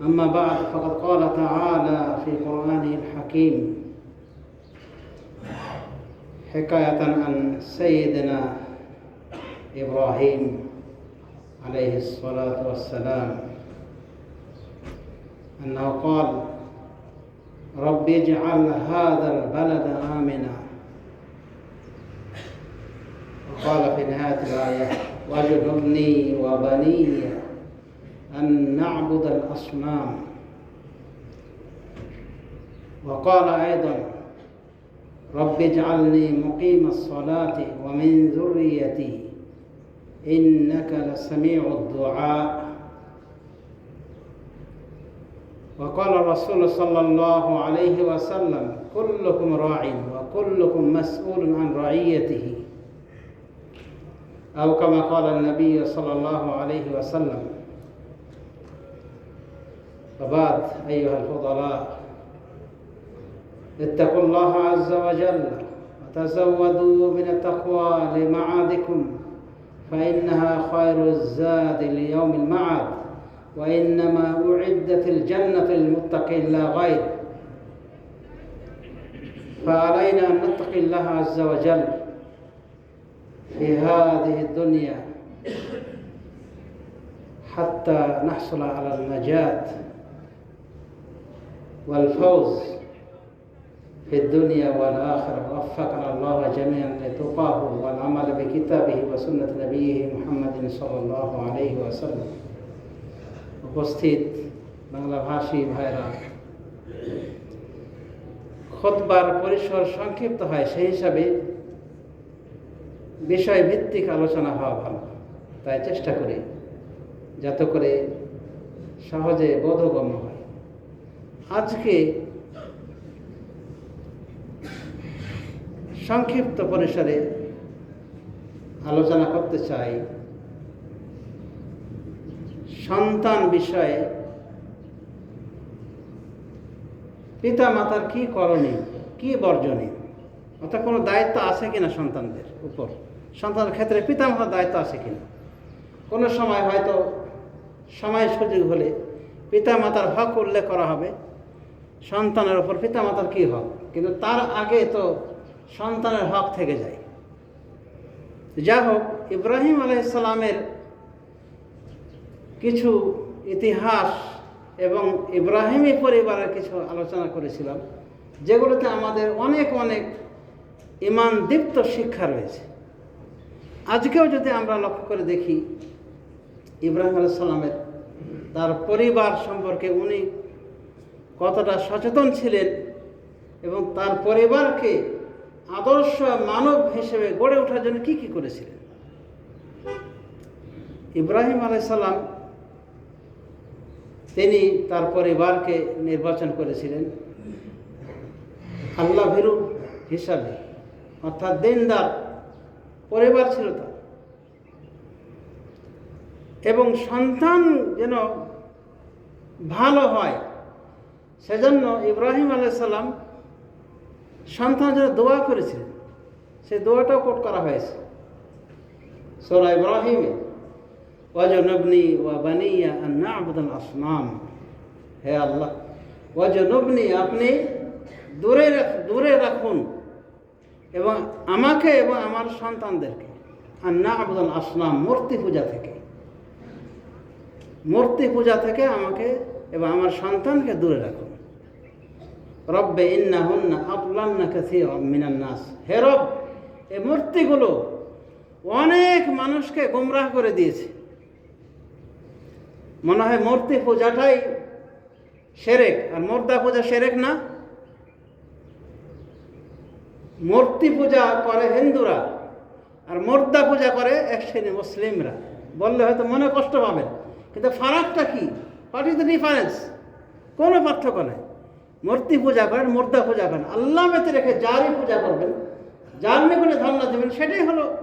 أما بعد فقد قال تعالى في قرآنه الحكيم حكاية عن سيدنا إبراهيم عليه الصلاة والسلام. أنه قال رب اجعل هذا البلد آمنا. وقال في نهاية الآية واجنبني وبني أن نعبد الأصنام. وقال أيضا رب اجعلني مقيم الصلاة ومن ذريتي إنك لسميع الدعاء. وقال الرسول صلى الله عليه وسلم كلكم راع وكلكم مسؤول عن رعيته. أو كما قال النبي صلى الله عليه وسلم وبعد أيها الفضلاء اتقوا الله عز وجل وتزودوا من التقوى لمعادكم فإنها خير الزاد ليوم المعاد وإنما أعدت الجنة للمتقين لا غير. فعلينا أن نتقي الله عز وجل في هذه الدنيا حتى نحصل على النجاة والفوز في الدنيا والآخرة وفقنا الله جميعا لتقاه والعمل بكتابه وسنة نبيه محمد صلى الله عليه وسلم উপস্থিত বাংলাভাষী ভাইরা খোদবার পরিসর সংক্ষিপ্ত হয় সেই হিসাবে বিষয় ভিত্তিক আলোচনা হওয়া ভালো তাই চেষ্টা করি যাতে করে সহজে বোধগম্য হয় আজকে সংক্ষিপ্ত পরিসরে আলোচনা করতে চাই সন্তান বিষয়ে। পিতা মাতার কি করণীয় কি বর্জনীয় অর্থাৎ কোনো দায়িত্ব আছে কিনা সন্তানদের উপর? সন্তানের ক্ষেত্রে পিতা মাতার দায়িত্ব আছে কিনা? কোনো সময় হয়তো সময় সুযোগ হলে পিতা মাতার হক উল্লেখ করা হবে। সন্তানের ওপর পিতা মাতার কী হক? কিন্তু তার আগে তো সন্তানের হক থেকে যায়। যা হোক ইব্রাহিম আলাইসালামের কিছু ইতিহাস এবং ইব্রাহিমী পরিবারের কিছু আলোচনা করেছিলাম, যেগুলোতে আমাদের অনেক অনেক ইমান দীপ্ত শিক্ষা রয়েছে। আজকেও যদি আমরা লক্ষ্য করে দেখি, ইব্রাহিম আলাইসাল্লামের তার পরিবার সম্পর্কে উনি কতটা সচেতন ছিলেন এবং তার পরিবারকে আদর্শ মানব হিসেবে গড়ে ওঠার জন্য কি কি করেছিলেন? ইব্রাহিম আলাইসাল্লাম তিনি তার পরিবারকে নির্বাচন করেছিলেন। আল্লাহ ভেরু হিসাবে, অর্থাৎ দিনদার পরিবার ছিল তার। এবং সন্তান যেন ভালো হয় সেজন্য ইব্রাহিম আলাইসাল্লাম সন্তান যেন দোয়া করেছিলেন সেই দোয়াটাও কোট করা হয়েছে। সোরা ইব্রাহিমে, ওয়াজনবনি ওয়া বানিয়া আন্না আবুদুল আসনাম হে আল্লাহ, ওয়াজনবনি, আপনি দূরে দূরে রাখুন এবং আমাকে এবং আমার সন্তানদেরকে আন্না আবুদুল আসনাম মূর্তি পূজা থেকে, মূর্তি পূজা থেকে আমাকে এবং আমার সন্তানকে দূরে রাখুন। রব্বে ইন্না হুন্না আবলান্না কাছে মিনান নাস। হে রব, এই মূর্তিগুলো অনেক মানুষকে গোমরাহ করে দিয়েছে। মনে হয় মূর্তি পূজাটাই সেরেক, আর মোর্দা পূজা সেরেক না। মূর্তি পূজা করে হিন্দুরা, আর মোর্দা পূজা করে এক শ্রেণি মুসলিমরা। বললে হয়তো মনে কষ্ট পাবেন, কিন্তু ফারাকটা কি? হোয়াট ইজ দ্য ডিফারেন্স কোনো পার্থক্য নেই। মূর্তি পূজা করেন, মুর্দা পূজা করেন। আল্লাহ মেতে রেখে যারই পূজা করবেন যার নিকটে ধর্ণা দেবেন, সেটাই হলো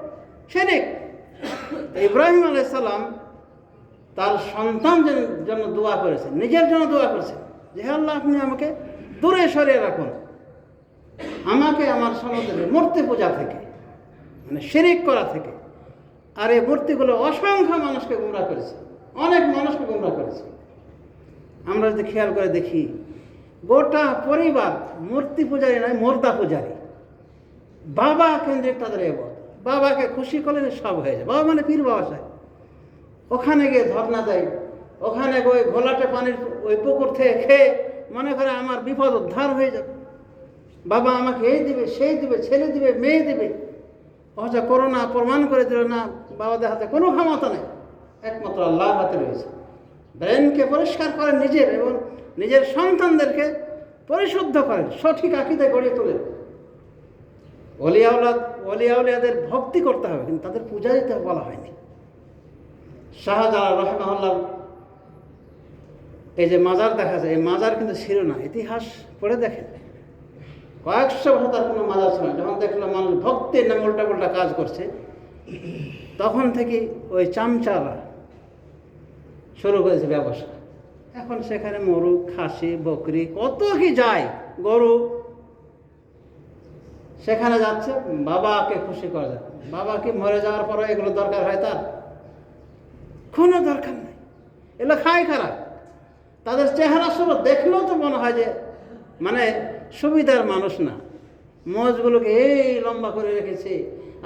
সেরেক ইব্রাহিম আলাইসাল্লাম তার সন্তান জন- জন্য দোয়া করেছেন নিজের জন্য দোয়া করেছেন যে আল্লাহ, আপনি আমাকে দূরে সরিয়ে রাখুন। আমাকে আমার সমাজের মূর্তি পূজা থেকে মানে শিরিক করা থেকে, আর এই মূর্তিগুলো অসংখ্য মানুষকে গুমরা করেছে, অনেক মানুষকে গুমরা করেছে। আমরা যদি খেয়াল করে দেখি গোটা পরিবার মূর্তি পূজারি নয়, মোর্দা পূজারী। বাবা কেন্দ্রিক তাদের এবার বাবাকে খুশি করলে সব হয়ে যায়। বাবা মানে পীর বাবা সাহেব। ওখানে গিয়ে ধর্না দেয়। ওখানে ওই ঘোলাটে পানির ওই পুকুর থেকে খেয়ে মনে করে আমার বিপদ উদ্ধার হয়ে যাবে। বাবা আমাকে এই দিবে, সেই দিবে, ছেলে দিবে, মেয়ে দিবে। অথচ করোনা প্রমাণ করে দিল না, বাবাদের হাতে কোনো ক্ষমতা নেই। একমাত্র আল্লাহর হাতে রয়েছে। ব্রেনকে পরিষ্কার করেন নিজের এবং নিজের সন্তানদেরকে পরিশুদ্ধ করেন, সঠিক আকিদে গড়িয়ে তোলেন। অলিয়াউলাদ অলিয়াউলিয়াদের ভক্তি করতে হবে, কিন্তু তাদের পূজা দিতে বলা হয়নি। শাহজালাল রহমাল্লাহ এই যে মাজার দেখা যায়, এই মাজার কিন্তু ছিল না ইতিহাস পড়ে দেখেন। কয়েকশো বছর তার কোনো মাজার ছিল না। যখন দেখলাম মানুষ ভক্তির নামে উল্টা পাল্টা কাজ করছে, তখন থেকে ওই চামচারা শুরু করেছে ব্যবসা। এখন সেখানে মরু খাসি, বকরি, কত কি যায়, গরু। সেখানে যাচ্ছে, বাবাকে খুশি করা যায়। বাবা কি মরে যাওয়ার পরে এগুলো দরকার হয় তার? কোনো দরকার নেই। এগুলো খায় খারাপ তাদের চেহারা শুরু দেখলেও তো মনে হয় যে মানে সুবিধার মানুষ না। মজগুলোকে এই লম্বা করে রেখেছে,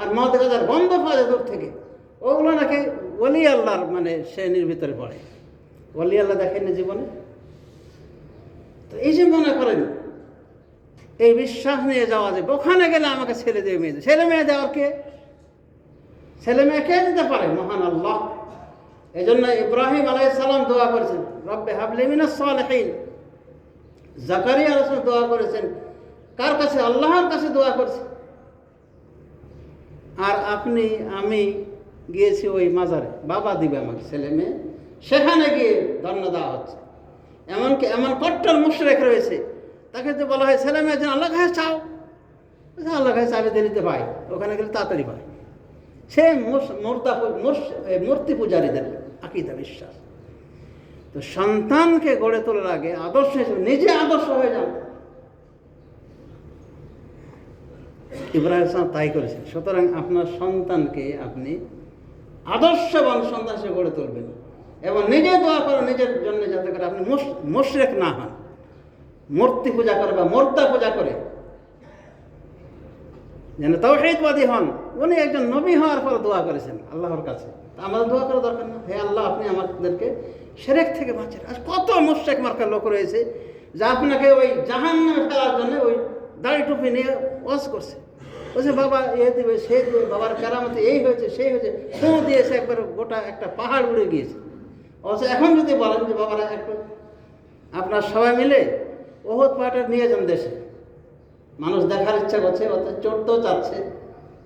আর মদ গাজার গন্ধ পাওয়া যায় দূর থেকে। ওগুলো নাকি ওলি আল্লাহর মানে শ্রেণির ভিতরে পড়ে। ওলি আল্লাহ দেখেননি জীবনে? তো এই যে মনে করেন, এই বিশ্বাস নিয়ে যাওয়া যায় ওখানে গেলে আমাকে ছেলে দিয়ে মেয়ে ছেলে মেয়ে দেওয়ার কে? ছেলে মেয়ে কে দিতে পারে? মহান আল্লাহ। এই জন্য ইব্রাহিম আলাইসাল্লাম দোয়া করেছেন, রব্বে হাবলি মিনাস সালেহিন। জাকারিয়া আলাইসালাম দোয়া করেছেন, কার কাছে? আল্লাহর কাছে দোয়া করছে। আর আপনি, আমি গিয়েছি ওই মাজারে। বাবা দিবে আমাকে, ছেলে মেয়ে। সেখানে গিয়ে ধন্য দেওয়া হচ্ছে। এমনকি এমন কট্টর মুশরেক রয়েছে, তাকে তো বলা হয়, ছেলে মেয়ে জন্য আল্লাহ কাছে চাও? আল্লাহ কাছে চাইলে দেরিতে পাই ওখানে গেলে তাড়াতাড়ি পাই। সে মূর্তা মূর্তি পূজারীদের আকিদা বিশ্বাস। তো সন্তানকে গড়ে তোলার আগে আদর্শ হিসেবে নিজে আদর্শ হয়ে যান। ইব্রাহিম ইসলাম তাই করেছেন। সুতরাং আপনার সন্তানকে আপনি আদর্শবান সন্তান হিসেবে গড়ে তুলবেন। এবং নিজে দোয়া করেন নিজের জন্য যাতে করে আপনি মুশ- মুশরেক না হন। মূর্তি পূজা করে বা মর্দা পূজা করে। যেন তৌহিদবাদী হন। উনি একজন নবী হওয়ার পর দোয়া করেছেন আল্লাহর কাছে। আমাদের দোয়া করা দরকার না। হে আল্লাহ, আপনি আমাদেরকে সেরেক থেকে বাঁচেন। আর কত মুশেক মার্কার লোক রয়েছে যা আপনাকে ওই জাহান নামে ফেলার জন্য ওই দাড়ি টুপি নিয়ে ওয়াজ করছে। বলছে বাবা, এ দিবে, সে দিবে, বাবার কেরামতে এই হয়েছে, সেই হয়েছে। ফোঁ দিয়েছে একবার গোটা একটা পাহাড় উড়ে গিয়েছে। অবশ্য এখন যদি বলেন যে, বাবারা, একটু আপনার সবাই মিলে ওহত পাহাড়টা নিয়ে যান দেশে। মানুষ দেখার ইচ্ছা করছে অত চড়তেও চাচ্ছে।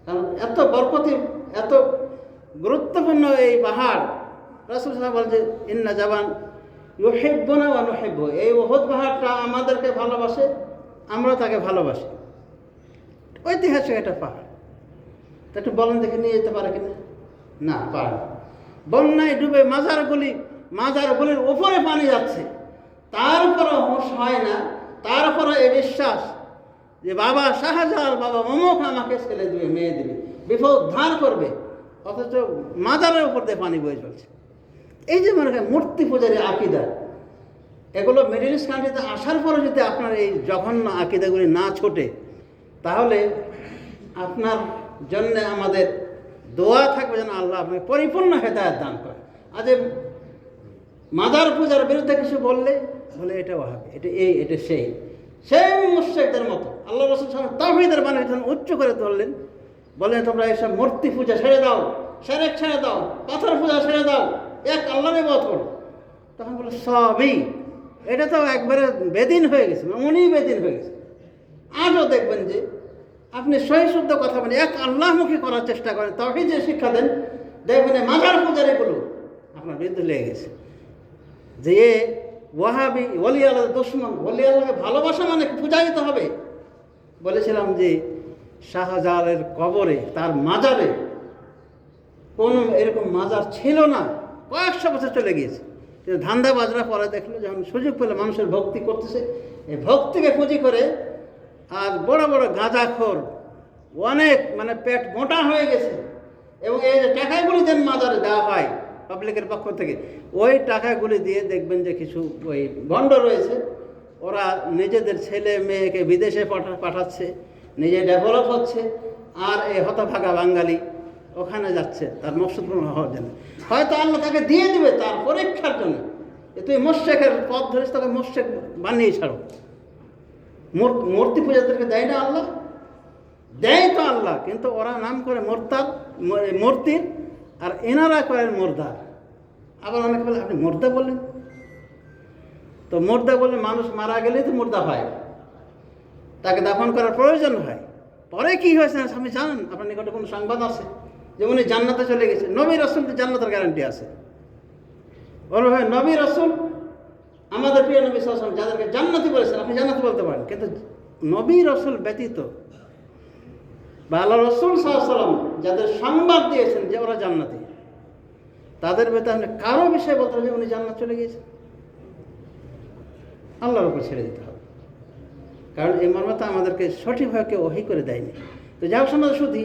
কারণ এত বরকতি, এত গুরুত্বপূর্ণ এই পাহাড়। রসুল সাহেব বলেন যে, ইন্না জাবান ইউহেব্য না অনুহেব্য এই ওহদ পাহাড়টা আমাদেরকে ভালোবাসে, আমরা তাকে ভালোবাসি। ঐতিহাসিক একটা পাহাড়। তা একটু বলেন দেখে নিয়ে যেতে পারে কিনা? না, পারে। বন্যায় ডুবে মাজারগুলি মাজারগুলির উপরে পানি যাচ্ছে। তারপরও হুঁশ হয় না তারপরও এই বিশ্বাস যে বাবা শাহজালাল, বাবা মমক আমাকে ছেলে দিবে মেয়ে দিবে, বিপদ ধার করবে, অথচ মাজারের উপর দিয়ে পানি বয়ে চলছে। এই যে মনে হয় মূর্তি পূজারী আকিদা, এগুলো মিডিল ইস্ট কান্ট্রিতে আসার পরে যদি আপনার এই জঘন্য আকিদাগুলি না ছোটে, তাহলে আপনার জন্য আমাদের দোয়া থাকবে যেন আল্লাহ আপনাকে পরিপূর্ণ হেদায়ত দান করে আজ এ মাদার পূজার বিরুদ্ধে কিছু বললে, বলে এটা হবে এটা এই, এটা সেই। সেই মুশ্রেকদের মতো, আল্লাহ রসুল সাহেব তাহিদের বানিয়ে যখন উচ্চ করে ধরলেন বললেন তোমরা এসব মূর্তি পূজা ছেড়ে দাও, সেরেক ছেড়ে দাও, পাথর পূজা ছেড়ে দাও, এক আল্লাহরে বধ তখন বলে, সবই। এটা তো একবারে বেদিন হয়ে গেছে মানে উনি বেদিন হয়ে গেছে। আজও দেখবেন যে, আপনি সহি শুদ্ধ কথা বলে এক আল্লাহমুখী করার চেষ্টা করেন তবে যে শিক্ষা দেন, দেখবেন মাজার পূজার এগুলো আপনার বিরুদ্ধে লেগে গেছে। যে ওয়াহাবি, ওলি আল্লাহ দুশ্মন ওলি আল্লাহকে ভালোবাসা মানে পূজা দিতে হবে। বলেছিলাম যে শাহজালালের কবরে, তার মাজারে কোনো এরকম মাজার ছিল না। কয়েকশো বছর চলে গিয়েছে। কিন্তু ধান্দা বাজরা পরে দেখল যখন সুযোগ পেলে মানুষের ভক্তি করতেছে। এই ভক্তিকে পুঁজি করে আর বড় বড় গাঁজাখোর অনেক মানে পেট মোটা হয়ে গেছে। এবং এই যে টাকাগুলি যেন মাজারে দেওয়া হয়। পাবলিকের পক্ষ থেকে। ওই টাকাগুলি দিয়ে দেখবেন যে কিছু ওই ভণ্ড রয়েছে। ওরা নিজেদের ছেলে মেয়েকে বিদেশে পাঠা পাঠাচ্ছে, নিজে ডেভেলপ হচ্ছে, আর এই হতভাগা বাঙালি ওখানে যাচ্ছে, তার মকসদ হওয়ার জন্য। হয়তো আল্লাহ তাকে দিয়ে দিবে তার পরীক্ষার জন্য। যে তুই মোশেকের পথ ধরিস, তাকে মোশেক বানিয়ে ছাড়ো। মূর- মূর্তি পূজাদেরকে দেয় না আল্লাহ? দেয় তো আল্লাহ, কিন্তু ওরা নাম করে মোরতার মূর্তির আর এনারা করেন মোর্দার আবার অনেকে বলে, আপনি মোর্দা বললেন? তো মোর্দা বললে মানুষ মারা গেলেই তো মোর্দা হয়। তাকে দাফন করার প্রয়োজন হয়। পরে কি হয়েছে আপনি জানেন? আপনার নিকটে কোনো সংবাদ আছে? যে উনি জান্নাতে চলে গেছে। নবী রসুল তো জান্নাতের গ্যারান্টি আছে। বলো, ভাই, নবী রসুল আমাদের প্রিয় নবী সাল্লাম যাদেরকে জান্নাতি বলেছেন, আপনি জান্নাতি বলতে পারেন। কিন্তু নবী রসুল ব্যতীত বা আল্লাহ রসুল সাল্লাম যাদের সংবাদ দিয়েছেন যে ওরা জান্নাতি, তাদের বেতন কারও বিষয়ে বলতে যে উনি জান্নাত চলে গিয়েছেন? আল্লাহর উপর ছেড়ে দিতে হবে। কারণ এই মর্মতা আমাদেরকে সঠিকভাবে কেউ ওহি করে দেয়নি। তো যাও সমাজ শুধু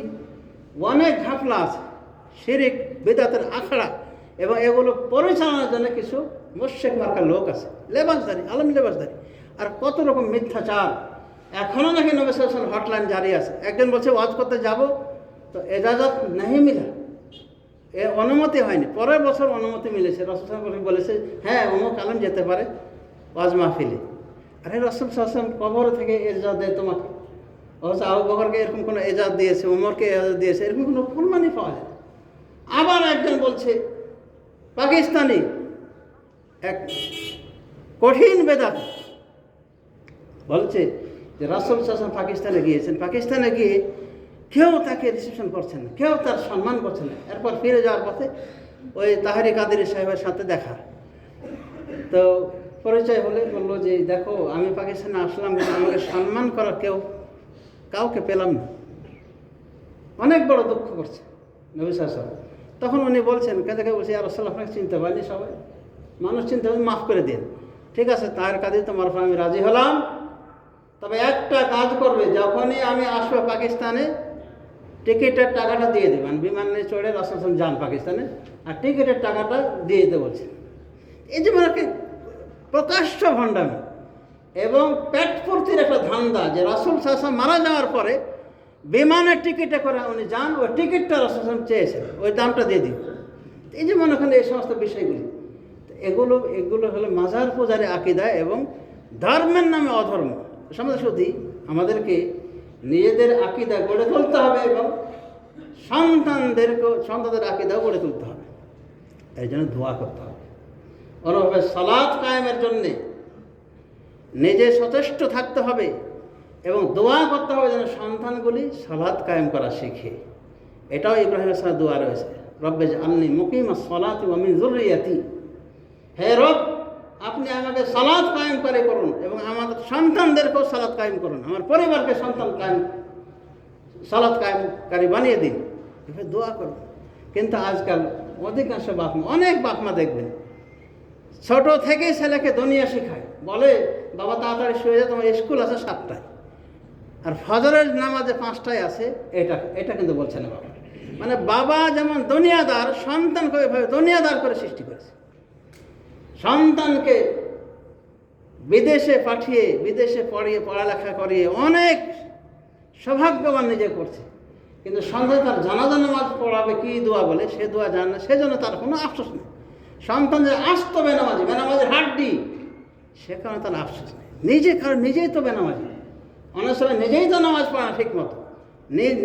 অনেক ঘাপলা আছে, শিরিক, বেদাতের আখড়া এবং এগুলো পরিচালনার জন্য কিছু মোশেক মার্কার লোক আছে, লেবাসদারি, আলম লেবাসদারি। আর কত রকম মিথ্যাচার এখনও নাকি নবেশন হটলাইন জারি আছে। একজন বলছে, ওয়াজ করতে যাব? তো এজাজত নাহি মিলা। এ অনুমতি হয়নি। পরের বছর অনুমতি মিলেছে। রসুল সাহেব বলেছে হ্যাঁ অমুক আলম যেতে পারে ওয়াজ মাহফিলে। আরে রসুল সাহসাম কবর থেকে এজাজ দেয় তোমাকে। অথচ আবু বকরকে এরকম কোনো এজাজ দিয়েছে, ওমরকে এজাজ দিয়েছে, এরকম কোনো প্রমাণই পাওয়া যায়। আবার একজন বলছে, পাকিস্তানি, এক কঠিন বেদাত। বলছে যে রাসুল সাহসাম পাকিস্তানে গিয়েছেন। পাকিস্তানে গিয়ে কেউ তাকে রিসেপশন করছেন না, কেউ তার সম্মান করছে না। এরপর ফিরে যাওয়ার পথে ওই তাহারি কাদের সাহেবের সাথে দেখা। তো পরিচয় হলে বলল যে, দেখো, আমি পাকিস্তানে আসলাম আমাকে সম্মান করার কেউ কাউকে পেলাম না। অনেক বড় দুঃখ করছে নবী সাহেব তখন উনি বলছেন কাদেরকে বলছে আর আসলে আপনাকে চিনতে পারিনি সবাই। মানুষ চিনতে পারেন মাফ করে দিন। ঠিক আছে তার কাজে তোমার আমি রাজি হলাম। তবে একটা কাজ করবে, যখনই আমি আসব পাকিস্তানে, টিকিটের টাকাটা দিয়ে দেবেন বিমানে চড়ে রাস্তা যান পাকিস্তানে, আর টিকিটের টাকাটা দিয়ে দিতে বলছেন এই যে মানে প্রকাশ্য ভণ্ডামি এবং পেট ফুর্তির একটা ধান্দা যে রাসুল শাসন মারা যাওয়ার পরে বিমানের টিকিটে করে উনি যান, ওই টিকিটটা রাসুল সাহসাম চেয়েছেন, ওই দামটা দিয়ে দিন। এই যে মনে করেন এই সমস্ত বিষয়গুলি এগুলো এগুলো হলো মাজার পূজারে আকিদা এবং ধর্মের নামে অধর্ম। সমাজ শুধু আমাদেরকে নিজেদের আকিদা গড়ে তুলতে হবে এবং সন্তানদেরকেও, সন্তানদের আকিদাও গড়ে তুলতে হবে। এই জন্য দোয়া করতে হবে। অনুভাবে সালাদ কায়েমের জন্যে নিজে সচেষ্ট থাকতে হবে এবং দোয়া করতে হবে যেন সন্তানগুলি সালাদ কায়েম করা শিখে। এটাও ইব্রাহিমের সাথে দোয়া রয়েছে। রব্বে আল্লি মুকিম সলাত আমি জরুরিয়াতি হে রব আপনি আমাকে সালাদ কায়েম করে করুন এবং আমাদের সন্তানদেরকেও সালাদ কায়েম করুন, আমার পরিবারকে সন্তান কায়েম সালাদ কায়েমকারী বানিয়ে দিন। এভাবে দোয়া করুন। কিন্তু আজকাল অধিকাংশ বাপমা অনেক বাপমা দেখবেন, ছোট থেকেই ছেলেকে দুনিয়া শেখায়। বলে, বাবা, তাড়াতাড়ি শুয়ে যায় তোমার স্কুল আছে সাতটায়। আর ফজরের নামাজে পাঁচটায় আছে, এটা এটা কিন্তু বলছে না বাবা। মানে বাবা যেমন দুনিয়াদার, সন্তানকে ওইভাবে দুনিয়াদার করে সৃষ্টি করেছে। সন্তানকে বিদেশে পাঠিয়ে, বিদেশে পড়িয়ে, পড়ালেখা করিয়ে অনেক সৌভাগ্যবান নিজে করছে। কিন্তু সন্তান তার জানাজা নামাজ পড়াবে কি দোয়া বলে? সে দোয়া জানে না, সেজন্য তার কোনো আফসোস নেই। সন্তান যে আসতো বেনামাজি, বেনামাজির হাড্ডি, সে কারণে তার আফসোস নেই। নিজে কারণ নিজেই তো বেনামাজি। অনেক সময় নিজেই তো নামাজ পড়ে ঠিক মতো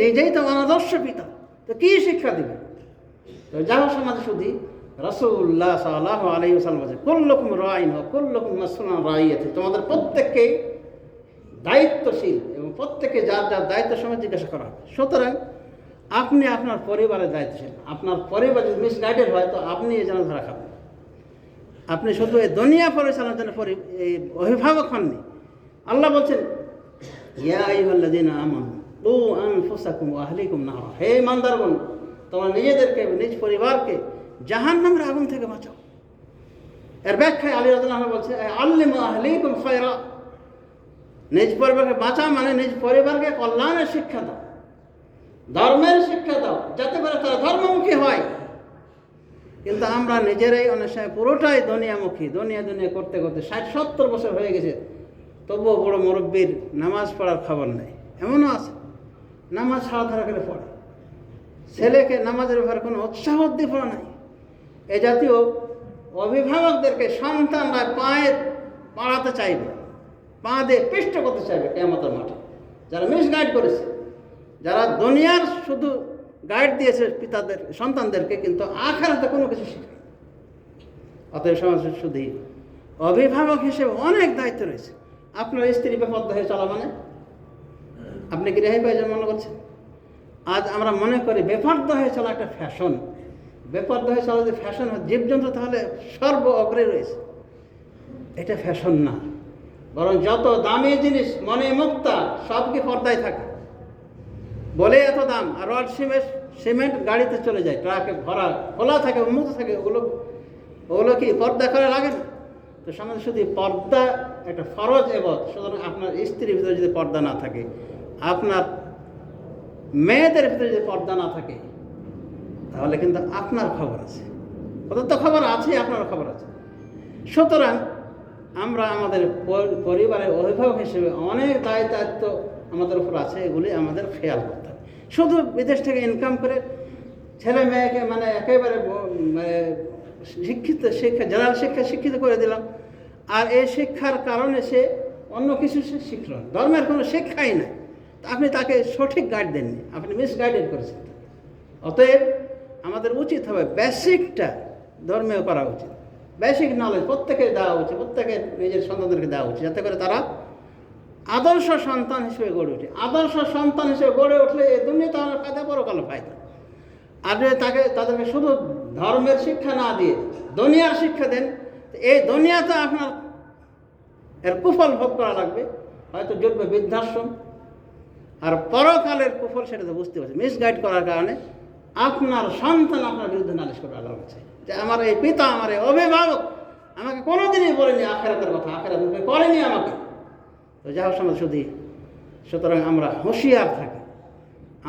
নিজেই তো অনাদর্শ পিতা। তো কী শিক্ষা দিবে? তো যাও সমাজে শুধু রসুল্লাহ সাল্লাহ আলী সাল্লাম বলছে কুল্লকুম রাইন কুল্লকুম মাসুলান রাইয়াতে। তোমাদের প্রত্যেককেই দায়িত্বশীল এবং প্রত্যেকে যার যার দায়িত্ব সময় জিজ্ঞাসা করা হবে। সুতরাং আপনি আপনার পরিবারের দায়িত্বশীল। আপনার পরিবার যদি মিসগাইডেড হয়, তো আপনি এই যেন ধরা খাবেন। আপনি শুধু এই দুনিয়া পরিচালনার জন্য এই অভিভাবক হননি। আল্লাহ বলছেন, ইয়া আইয়ুহাল্লাযীনা আমানু কু আনফুসাকুম ওয়া আহলিকুম নারা। হে ইমানদারগণ, তোমরা নিজেদেরকে, নিজ পরিবারকে জাহান্নামের আগুন থেকে বাঁচাও। এর ব্যাখ্যায় আলী আনহু বলছে আল্লিমু আহলিকুম খায়রা। নিজ পরিবারকে বাঁচা মানে নিজ পরিবারকে কল্যাণের শিক্ষা দাও, ধর্মের শিক্ষা দাও, যাতে করে তারা ধর্মমুখী হয়। কিন্তু আমরা নিজেরাই অনেক সময় পুরোটাই দুনিয়ামুখী, দুনিয়া দুনিয়া করতে করতে ষাট, সত্তর বছর হয়ে গেছে, তবুও বড় মুরব্বীর নামাজ পড়ার খবর নেই। এমনও আছে, নামাজ ছাড়া ধারা করে পড়ে। ছেলেকে নামাজের ব্যাপারে কোনো উৎসাহ উদ্দীপনা নাই। এ জাতীয় অভিভাবকদেরকে সন্তানরা পায়ে পাড়াতে চাইবে পা দিয়ে পিষ্ট করতে চাইবে কেমতের মাঠে। যারা মিস গাইড করেছে, যারা দুনিয়ার শুধু গাইড দিয়েছে পিতাদের, সন্তানদেরকে, কিন্তু আখারাতে কোনো কিছু শিখে অতএব সমাজ শুধু অভিভাবক হিসেবে অনেক দায়িত্ব রয়েছে। আপনার স্ত্রী বেপদ্দ হয়ে চলা মানে? আপনি কি রেহাই পাইছেন মনে করছেন? আজ আমরা মনে করি বেপর্দা হয়ে চলা একটা ফ্যাশন বেপর্দা হয়ে চলা যে ফ্যাশন জীবজন্তু তাহলে সর্ব অগ্রে রয়েছে। এটা ফ্যাশন না। বরং যত দামি জিনিস মনে মুক্তা, সব কি পর্দায় থাকে। বলে এত দাম, আর রড সিমেন্ট সিমেন্ট গাড়িতে চলে যায়, ট্রাকে ভরা, খোলা থাকে, উন্মুক্ত থাকে, ওগুলো ওগুলো কি পর্দা করে লাগে না? তো সমাজে শুধু পর্দা একটা ফরজ এবত সুতরাং আপনার স্ত্রীর ভিতরে যদি পর্দা না থাকে, আপনার মেয়েদের ভিতরে যদি পর্দা না থাকে তাহলে কিন্তু আপনার খবর আছে। ওদের তো খবর আছে আপনার খবর আছে। সুতরাং আমরা আমাদের পরিবারের অভিভাবক হিসেবে অনেক দায় দায়িত্ব আমাদের উপর আছে এগুলি আমাদের খেয়াল করতে হবে। শুধু বিদেশ থেকে ইনকাম করে ছেলে মেয়েকে মানে একেবারে মানে শিক্ষিত শিক্ষা জেনারেল শিক্ষা শিক্ষিত করে দিলাম। আর এই শিক্ষার কারণে সে অন্য কিছু সে শিখল ধর্মের কোনো শিক্ষাই নাই। আপনি তাকে সঠিক গাইড দেননি। আপনি মিস গাইডেড করেছেন। অতএব আমাদের উচিত হবে বেসিকটা ধর্মীয় করা উচিত। বেসিক নলেজ প্রত্যেকের দেওয়া উচিত, প্রত্যেকের নিজের সন্তানদেরকে দেওয়া উচিত, যাতে করে তারা আদর্শ সন্তান হিসেবে গড়ে ওঠে। আদর্শ সন্তান হিসেবে গড়ে উঠলে এই দুনিয়াতে আমার ফায়দা পরকালে ফায়দা? আর যদি তাকে, তাদেরকে শুধু ধর্মের শিক্ষা না দিয়ে দুনিয়ার শিক্ষা দেন এই দুনিয়াতে আপনার এর কুফল ভোগ করা লাগবে। হয়তো জুটবে বৃদ্ধাশ্রম, আর পরকালের কুফল সেটা তো বুঝতে পারছি মিসগাইড করার কারণে আপনার সন্তান আপনার বিরুদ্ধে নালিশ করে আল্লাহ কাছে। যে আমার এই পিতা, আমার এই অভিভাবক, আমাকে কোনোদিনই বলেনি আখেরাতের কথা, আখেরাত করেনি আমাকে। তো যা সমাজ শুধু, সুতরাং আমরা হুঁশিয়ার থাকি।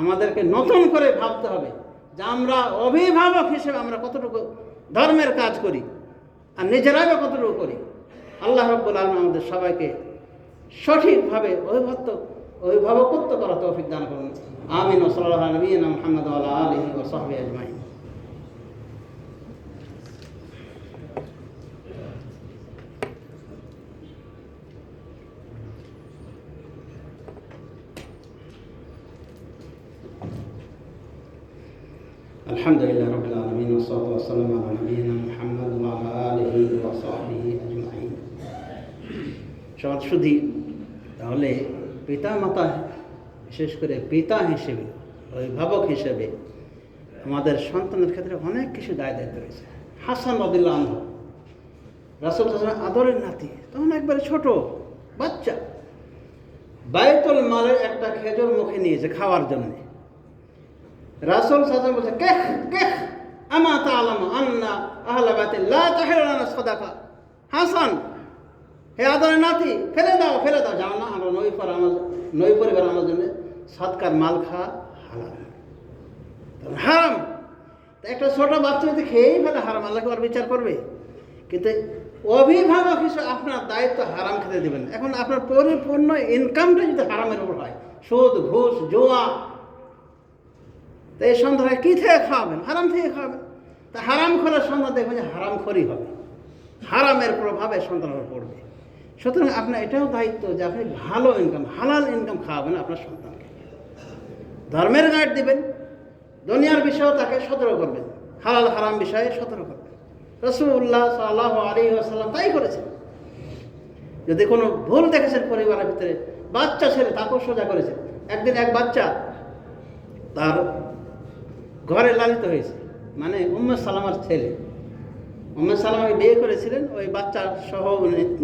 আমাদেরকে নতুন করে ভাবতে হবে যে আমরা অভিভাবক হিসেবে আমরা কতটুকু ধর্মের কাজ করি, আর নিজেরাই বা কতটুকু করি। আল্লাহ রব্বুল আলম আমাদের সবাইকে সঠিকভাবে অভিভক্ত, অভিভাবকত্ব করা তৌফিক দান করুন। আমিন ওসলাল্লাহ নবীন মোহাম্মদ আল্লাহ আলহি ও সাহবি আজমাইন الحمد لله رب العالمين والصلاة والسلام على نبينا محمد وعلى آله وصحبه أجمعين সমাজ শুধু তাহলে পিতা মাতা বিশেষ করে পিতা হিসেবে, অভিভাবক হিসেবে আমাদের সন্তানের ক্ষেত্রে অনেক কিছু দায় দায়িত্ব রয়েছে। হাসান রদুল্লাহ আনহু, রাসুল হাসান আদরের নাতি, তখন একবারে ছোট, বাচ্চা। বাইতুল মালের একটা খেজুর মুখে নিয়েছে খাওয়ার জন্যে। রাসুল সাল্লাল্লাহু বলছে, কেহ কেহ, আমা তাআলামু আন্না আহলা বাইতি, লা লানা হাসান, হে আদরের নাতি, ফেলে দাও ফেলে দাও জানো না, আমরা নই পর, আমার নই পরিবার আমার জন্য সৎকার মাল খাওয়া হারাম। তা একটা ছোট বাচ্চা যদি খেয়েই ফেলে, হারাম আল্লাহকে আর বিচার করবে? কিন্তু অভিভাবক হিসেবে আপনার দায়িত্ব হারাম খেতে দেবেন এখন আপনার পরিপূর্ণ ইনকামটা যদি হারামের উপর হয়, সুদ, ঘুষ, জোয়া, তো এই সন্তানকে কী থেকে খাওয়াবেন? হারাম থেকে খাওয়াবেন। তা হারাম খোলার সন্তান দেখবেন যে হারাম খরি হবে। হারামের প্রভাবে সন্তানের পড়বে। সুতরাং আপনার এটাও দায়িত্ব যে আপনি ভালো ইনকাম হালাল ইনকাম খাওয়াবেন আপনার সন্তানকে ধর্মের গাইড দিবেন, দুনিয়ার বিষয়েও তাকে সতর্ক করবেন, হালাল হারাম বিষয়ে সতর্ক করবেন। রসুল্লাহ সাল্লাহ আলী আসাল্লাম তাই করেছেন। যদি কোনো ভুল দেখেছেন পরিবারের ভিতরে, বাচ্চা ছেলে, তাকেও সোজা করেছেন। একদিন এক বাচ্চা তার ঘরে লালিত হয়েছে মানে উম্মে সালামার ছেলে। মোহাম্মদ সালামকে বিয়ে করেছিলেন, ওই বাচ্চা সহ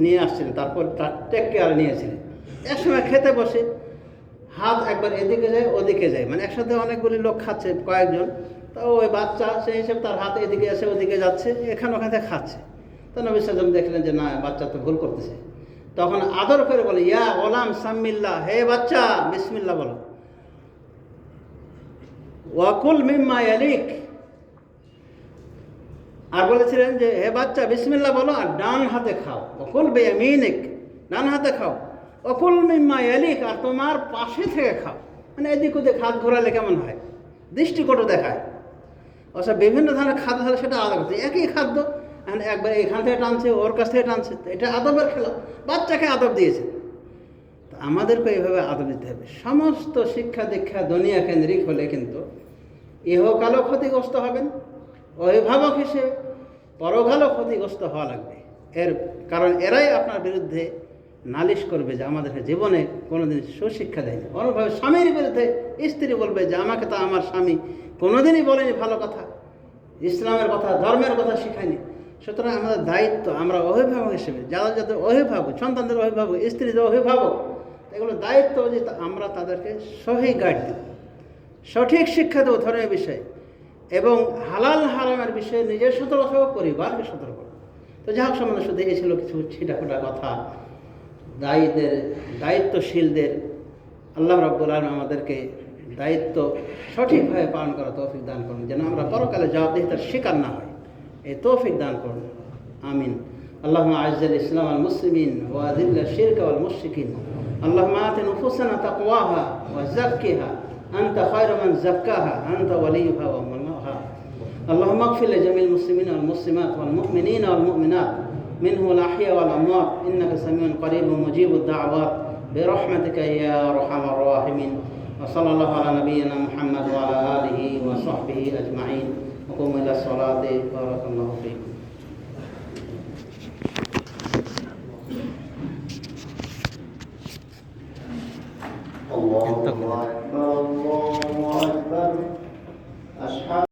নিয়ে আসছিলেন, তারপর তার টেক কেয়ার নিয়েছিলেন। এক সময় খেতে বসে হাত একবার এদিকে যায়, ওদিকে যায়। মানে একসাথে অনেকগুলি লোক খাচ্ছে, কয়েকজন। তো ওই বাচ্চা সেই হিসেবে তার হাত এদিকে আসে, ওদিকে যাচ্ছে, এখানে ওখান খাচ্ছে। তো নবী সাল্লাম দেখলেন যে, না, বাচ্চা তো ভুল করতেছে। তখন আদর করে বলে, ইয়া ওলাম সাম্মিল্লা, হে বাচ্চা, বিসমিল্লা বলো। ওয়াকুল মিম্মা ইয়ালিক। আর বলেছিলেন যে, হে বাচ্চা, বিসমিল্লা বলো, আর ডান হাতে খাও। অকুল বেয়ামিনিক, ডান হাতে খাও। অকুল মিম্মা ইয়ালিক আর তোমার পাশে থেকে খাও। মানে এদিক ওদিক হাত ঘোরালে কেমন হয়? দৃষ্টিকটু দেখায়। অবশ্য বিভিন্ন ধরনের খাদ্য হলে সেটা আলাদা করছে একই খাদ্য এখন একবার এখান থেকে টানছে, ওর কাছ থেকে টানছে এটা আদবের খেলা। বাচ্চাকে আদব দিয়েছে। তো আমাদেরকে এইভাবে আদব দিতে হবে। সমস্ত শিক্ষা দীক্ষা দুনিয়া কেন্দ্রিক হলে কিন্তু ইহকালও ক্ষতিগ্রস্ত হবেন, অভিভাবক হিসেবে পরকালও ক্ষতিগ্রস্ত হওয়া লাগবে। এর কারণ এরাই আপনার বিরুদ্ধে নালিশ করবে যে আমাদের জীবনে কোনোদিন সুশিক্ষা দেয়নি। অনুভাবে স্বামীর বিরুদ্ধে স্ত্রী বলবে যে, আমাকে তো আমার স্বামী কোনোদিনই বলেনি ভালো কথা। ইসলামের কথা, ধর্মের কথা শেখায়নি। সুতরাং আমাদের দায়িত্ব আমরা অভিভাবক হিসেবে, যারা যাদের অভিভাবক, সন্তানদের অভিভাবক, স্ত্রীদের অভিভাবক, এগুলো দায়িত্ব যে আমরা তাদেরকে সহি গাইড দেব। সঠিক শিক্ষা দেবো ধর্মের বিষয়ে এবং হালাল হারামের বিষয়ে নিজের সতর্ক পরিবারকে সতর্ক তো যাই হোক সম্বন্ধে শুধু এই ছিল কিছু ছিটাফোটা কথা। দায়ীদের দায়িত্বশীলদের আল্লাহ রব্বুল আলম আমাদেরকে দায়িত্ব সঠিকভাবে পালন করা তৌফিক দান করুন যেন আমরা পরকালে জবাবদিহিতার শিকার না হয় এই তৌফিক দান করুন আমিন اللهم أعز الإسلام والمسلمين وأذل الشرك والمشركين اللهم آت نفوسنا تقواها وزكها أنت خير من زكاها أنت وليها ومولاها اللهم اغفر لجميع المسلمين والمسلمات والمؤمنين والمؤمنات منه الأحياء والأموات إنك سميع قريب مجيب الدعوات برحمتك يا أرحم الراحمين. وصلى الله على نبينا محمد وعلى آله وصحبه أجمعين. وقوموا إلى الصلاة. بارك الله فيكم.